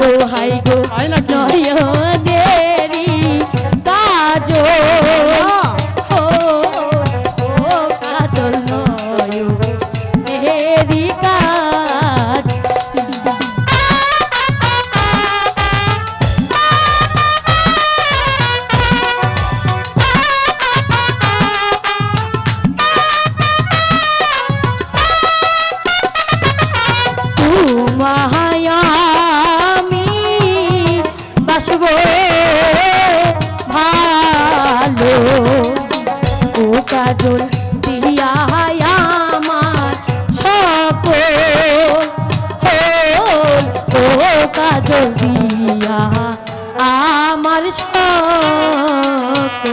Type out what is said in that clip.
গো high গো। হয় না চলিয়া আমার সব